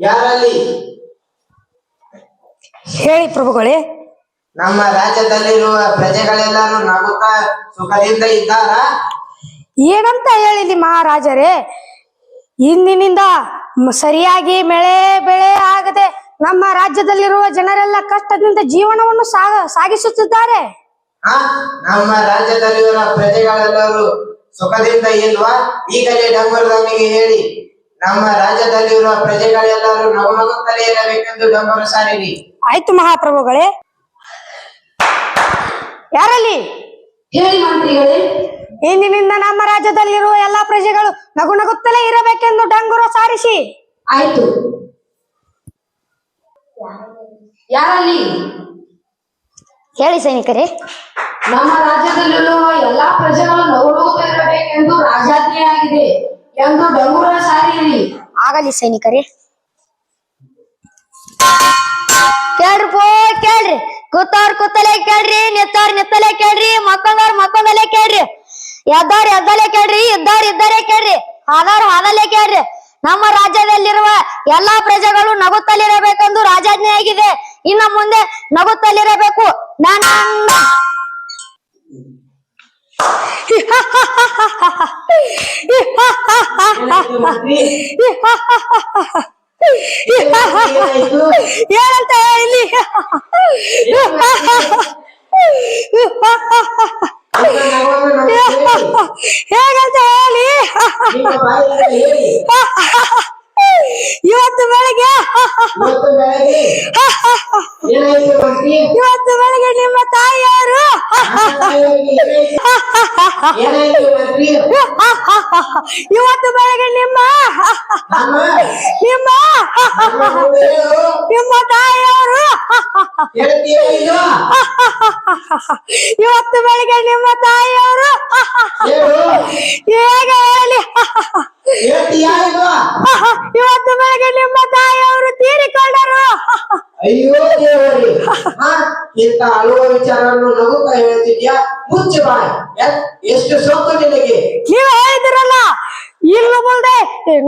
ಯಾರಲ್ಲಿ? ಹೇಳಿ ಪ್ರಭುಗಳೇ. ನಮ್ಮ ರಾಜ್ಯದಲ್ಲಿರುವ ಪ್ರಜೆಗಳೆಲ್ಲರೂ ನಗುತ್ತಾ ಸುಖದಿಂದ ಇದ್ದಾರ? ಏನಂತ ಹೇಳಿದಿ ಮಹಾರಾಜರೇ ಇಂದಿನಿಂದ ಮ- ಸರಿಯಾಗಿ ಮಳೆ ಬೆಳೆ ಆಗದೆ ನಮ್ಮ ರಾಜ್ಯದಲ್ಲಿರುವ ಜನರೆಲ್ಲ ಕಷ್ಟದಿಂದ ಜೀವನವನ್ನು ಸಾಗ ಸಾಗಿಸುತ್ತಿದ್ದಾರೆ. ನಮ್ಮ ರಾಜ್ಯದಲ್ಲಿರುವ ಪ್ರಜೆಗಳೆಲ್ಲರೂ ಸುಖದಿಂದ ಇಲ್ವಾ? ಈಗಲೇ ಡಂಬರದವನಿಗೆ ಹೇಳಿ. ನಮ್ಮ ರಾಜ್ಯದಲ್ಲಿರುವ ಪ್ರಜೆಗಳೆಲ್ಲರೂ ನಗುನಗುತ್ತಲೇ ಇರಬೇಕೆಂದು ಡಂಬರು ಸಾರಿರಿ. ಆಯ್ತು ಮಹಾಪ್ರಭುಗಳೇ. ಯಾರಲ್ಲಿ? ಹೇಳಿ ಮಂತ್ರಿಗಳೇ. ಇಂದಿನಿಂದ ನಮ್ಮ ರಾಜ್ಯದಲ್ಲಿರುವ ಎಲ್ಲಾ ಪ್ರಜೆಗಳು ನಗು ನಗುತ್ತಲೇ ಇರಬೇಕೆಂದು ಡಂಗುರ ಸಾರಿಸಿ. ಆಯ್ತು. ಯಾರಲ್ಲಿ? ಹೇಳಿ ಸೈನಿಕರೇ. ನಮ್ಮ ರಾಜ್ಯದಲ್ಲಿರುವ ಎಲ್ಲಾ ಪ್ರಜೆಗಳು ನಗುನಗುತ್ತಾ ಇರಬೇಕೆಂದು ರಾಜಾಜ್ಞೆಯಾಗಿದೆ. ಎಂದು ಆಗಲಿ ಸೈನಿಕರೇ. ಕೇಳ್ರಿ ಪೋ, ಕೇಳ್ರಿ. ಕೂತವ್ರ ಕೂತಲೆ ಕೇಳ್ರಿ, ನಿತ್ತವ್ರ ನೆತ್ತಲೆ ಕೇಳ್ರಿ ಮಕ್ಕಳವ್ರ ಮಕ್ಕಳಲ್ಲೇ ಕೇಳ್ರಿ. ಎದ್ದವ್ರ ಎದ್ದಲೆ ಕೇಳ್ರಿ, ಇದ್ದವ್ರ ಇದ್ದರೇ ಕೇಳ್ರಿ. ಹಾದವ್ರ ಹಾದಲ್ಲೇ ಕೇಳ್ರಿ. ನಮ್ಮ ರಾಜ್ಯದಲ್ಲಿರುವ ಎಲ್ಲಾ ಪ್ರಜೆಗಳು ನಗುತ್ತಲಿರಬೇಕೆಂದು ರಾಜಾಜ್ಞೆ ಆಗಿದೆ ಇನ್ನು ಮುಂದೆ ನಗುತ್ತಲಿರಬೇಕು. ನಾನು? ಏನಂತ ಹೇಳಿ ನಿಮ್ಮ ನಗುವನ್ನು ನಮಗೆ ಹೇಳಿ. ಹೇಗಂತ ಹೇಳಿ ನಿಮ್ಮ ಬಾಯಿಂದ ಹೇಳಿ ಇವತ್ತು ಬೆಳಗ್ಗೆ ಇವತ್ತು ಬೆಳಗ್ಗೆ ನಿಮ್ಮ ತಾಯಿಯವರು ಇವತ್ತು ಬೆಳಗ್ಗೆ ನಿಮ್ಮ ನಮ್ಮ ನಿಮ್ಮ ತಾಯಿಯವರು? ಇವತ್ತು ಬೆಳಗ್ಗೆ ನಿಮ್ಮ ತಾಯಿಯವರು ಹೇಳು ಹೇಗೆ ಹೇಳಿ ಇಲ್ವಾ? ಇವತ್ತು ಬೆಳಗ್ಗೆ ನಿಮ್ಮ ತಾಯಿಯವರು ತೀರಿಕೊಂಡರು. ಅಯ್ಯೋ ದೇವರೇ ಹಾ ಇಂತ ಅಳುವ ವಿಚಾರವನ್ನು ನಗುತ್ತ ಹೇಳ್ತಿದ್ಯಾ? ಮುಚ್ಚು ಬಾಯ್ ಎಷ್ಟು ಸೊಕ್ಕು ನಿನಗೆ? ನೀವು ಹೇಳಿದಿರಲ್ಲ ಇನ್ನು ಮುಂದೆ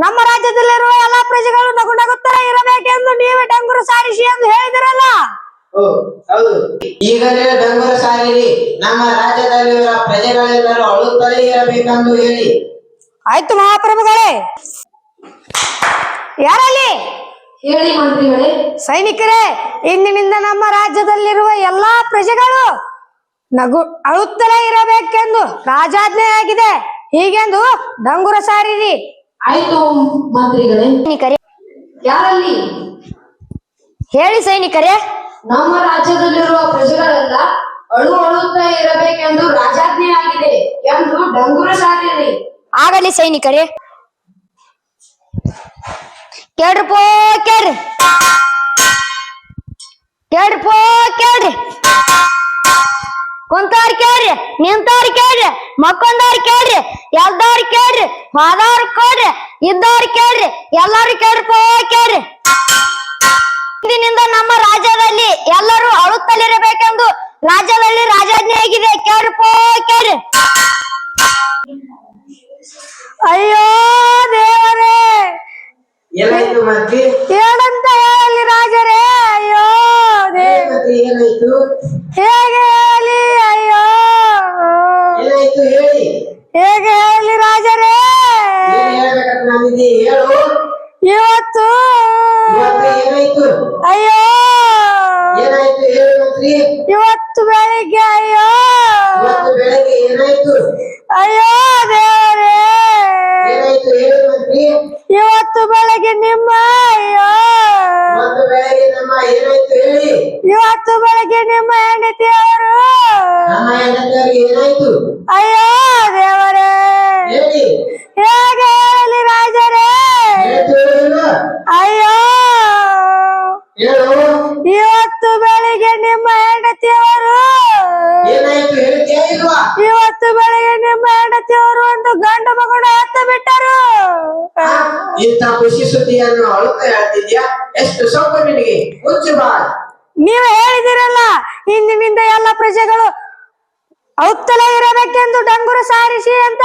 ನಮ್ಮ ರಾಜ್ಯದಲ್ಲಿರುವ ಎಲ್ಲಾ ಪ್ರಜೆಗಳು ನಗು ನಗುತ್ತರ ಇರಬೇಕೆಂದು ನೀವೇ ಡಂಗುರು ಸಾರಿಸಿ ಎಂದು ಹೇಳಿದಿರಲ್ಲ. ಹೌದು. ಈಗಲೇ ಡಂಗುರು ಸಾರಿರಿ ನಮ್ಮ ರಾಜ್ಯದಲ್ಲಿರುವ ಪ್ರಜೆಗಳೆಲ್ಲರೂ ಅಳುತ್ತಲೇ ಇರಬೇಕೆಂದು ಹೇಳಿ. ಆಯ್ತು ಮಹಾಪ್ರಭುಗಳೇ ಯಾರಲ್ಲಿ? ಹೇಳಿ ಮಂತ್ರಿಗಳೇ ಸೈನಿಕರೇ ಇಂದಿನಿಂದ ನಮ್ಮ ರಾಜ್ಯದಲ್ಲಿರುವ ಎಲ್ಲಾ ಪ್ರಜೆಗಳು ನಗು ಅಳುತ್ತಲೇ ಇರಬೇಕೆಂದು ರಾಜಾಜ್ಞೆ ಆಗಿದೆ. ಹೀಗೆಂದು ಡಂಗುರ ಸಾರಿರಿ. ಆಯ್ತು ಮಂತ್ರಿಗಳೇ. ಸೈನಿಕರೇ. ಯಾರಲ್ಲಿ? ಹೇಳಿ ಸೈನಿಕರೇ. ನಮ್ಮ ರಾಜ್ಯದಲ್ಲಿರುವ ಪ್ರಜೆಗಳೆಲ್ಲ ಅಳು ಅಳುತ್ತಾ ಇರಬೇಕೆಂದು ರಾಜಾಜ್ಞೆಯಾಗಿದೆ ಎಂದು ಡಂಗುರ ಸಾರಿರಿ. ಆಗಲಿ ಸೈನಿಕರೇ. ಕೇಳ್ರಿ ಪೋ ಕೇಳ್ರಿ. ಕೇಳ್ರಿ ಪೋ ಕೇಳ್ರಿ. ಕುಂತಾರ್ ಕೇಳ್ರಿ, ನಿಂತಾರ್ ಕೇಳ್ರಿ, ಮಕ್ಕೊಂದಾರ್ ಕೇಳ್ರಿ, ಎಲ್ದಾರ್ ಕೇಳ್ರಿ ಹೋದವ್ರ ಕೊಡ್ರಿ ಇದ್ದವ್ರ ಕೇಳ್ರಿ, ಎಲ್ಲಾರು ಕೇಳ್ರಿ ಪೋ ಕೇಳ್ರಿ. ಇಂದಿನಿಂದ ನಮ್ಮ ರಾಜ್ಯದಲ್ಲಿ ಎಲ್ಲರೂ ಅಳುತ್ತಲಿರಬೇಕೆಂದು ರಾಜ್ಯದಲ್ಲಿ ರಾಜಾಜ್ಞೆ ಆಗಿದೆ ಕೇಳ್ರಿ ಪೋ ಕೇಳ್ರಿ. ಅಯ್ಯೋ ಏನಂತ ಹೇಳಿ ರಾಜರೇ ಅಯ್ಯೋ ಏನಾಯ್ತು? ಹೇಗೆ ಹೇಳಿ ಅಯ್ಯೋ. ಏನಾಯ್ತು ಹೇಳಿ? ಹೇಗೆ ಹೇಳಿ ರಾಜರೇ. ಇವತ್ತು ಹೆಂಡತಿಯರಿಗೆ ಅಯ್ಯೋ ದೇವರೇ. ಹೇಳಿ. ಹೇಗೆ ಹೇಳಲಿ ರಾಜರೇ? ಅಯ್ಯೋ. ಹೇಳು. ಇವತ್ತು ಬೆಳಿಗ್ಗೆ ನಿಮ್ಮ ಹೆಂಡತಿಯವರು ಏನಾಯ್ತು? ಹೇಳ್ತೀಯಾ ಇಲ್ವಾ? ಇವತ್ತು ಬೆಳಿಗ್ಗೆ ನಿಮ್ಮ ಹೆಂಡತಿಯವರು ಒಂದು ಗಂಡು ಮಗನ ಹತ್ತ ಬಿಟ್ಟರು. ಇಂಥ ಖುಷಿ ಸುದ್ದಿಯನ್ನು ಅಳುತ್ತಾ ಹೇಳ್ತಿದ್ಯಾ? ಎಷ್ಟು ಸೊಪ್ಪು ನಿನಗೆ. ಮುಚ್ಚು ಬಾ. ನೀವು ಹೇಳಿದಿರಲ್ಲ ಇಂದಿನಿಂದ ಎಲ್ಲ ಪ್ರಜೆಗಳು ಔತ್ತಲೇ ಇರಬೇಕೆಂದು ಡಂಗುರ ಸಾರಿಸಿ ಅಂತ?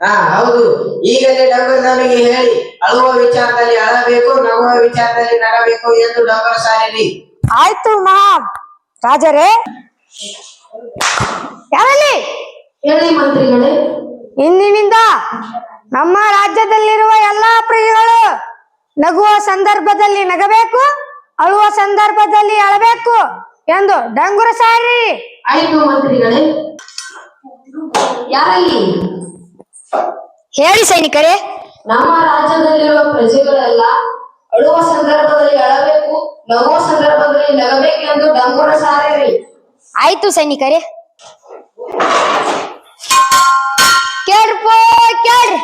ಹಾ ಹೌದು. ಈಗಲೇ ಡಂಗುರದವನಿಗೆ ಹೇಳಿ ಅಳುವ ವಿಚಾರದಲ್ಲಿ ಅಳಬೇಕು ನಗುವ ವಿಚಾರದಲ್ಲಿ ನಗಬೇಕು ಎಂದು ಡಂಗುರ ಸಾರಿರಿ. ಆಯ್ತು ಮಹಾ ರಾಜರೇ. ಯಾರಲ್ಲಿ? ಹೇಳಿ ಮಂತ್ರಿಗಳೇ. ಇಂದಿನಿಂದ ನಮ್ಮ ರಾಜ್ಯದಲ್ಲಿರುವ ಎಲ್ಲಾ ಪ್ರಿಯಗಳು ನಗುವ ಸಂದರ್ಭದಲ್ಲಿ ನಗಬೇಕು ಅಳುವ ಸಂದರ್ಭದಲ್ಲಿ ಅಳಬೇಕು ಎಂದು ಡಂಗುರ ಸಾರಿ ಆಯ್ತು ಮಂತ್ರಿಗಳೇ? ಯಾರಲ್ಲಿ? ಹೇಳಿ ಸೈನಿಕರೇ. ನಮ್ಮ ರಾಜ್ಯದಲ್ಲಿರುವ ಪ್ರಜೆಗಳೆಲ್ಲ ಅಳುವ ಸಂದರ್ಭದಲ್ಲಿ ಅಳಬೇಕು ನಗುವ ಸಂದರ್ಭದಲ್ಲಿ ನಗಬೇಕೆಂದು ಡಂಗುರ ಸಾರಿರಿ. ಆಯ್ತು ಸೈನಿಕರೇ. ಕೇಳ್ಪೋ ಕೇಳ್ರಿ.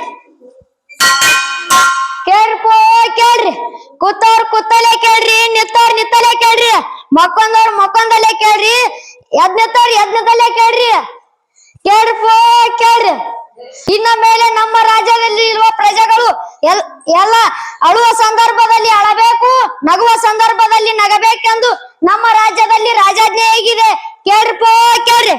ಕೇಳ್ಪೋ ಕೇಳ್ರಿ. ಕೂತವ್ರ ಕೂತಲ್ಲೇ ಕೇಳ್ರಿ ನಿತ್ತವ್ರ ನಿತ್ತಲೇ ಕೇಳ್ರಿ. ಮಕ್ಕೊಂದವ್ರ ಮಕ್ಕೊಂದಲ್ಲೇ ಕೇಳ್ರಿ. ಎದ್ ಯಜ್ಞದಲ್ಲೇ ಕೇಳ್ರಿ. ಕೇಳ್ರಪ್ಪ ಕೇಳ್ರಿ. ಇನ್ನ ಮೇಲೆ ನಮ್ಮ ರಾಜ್ಯದಲ್ಲಿ ಇರುವ ಪ್ರಜೆಗಳು ಎಲ್, ಎಲ್ಲ ಅಳುವ ಸಂದರ್ಭದಲ್ಲಿ ಅಳಬೇಕು, ನಗುವ ಸಂದರ್ಭದಲ್ಲಿ ನಗಬೇಕೆಂದು ನಮ್ಮ ರಾಜ್ಯದಲ್ಲಿ ರಾಜಾಜ್ಞೆ ಹೇಗಿದೆ. ಕೇಳ್ರಪ್ಪ ಕೇಳ್ರಿ.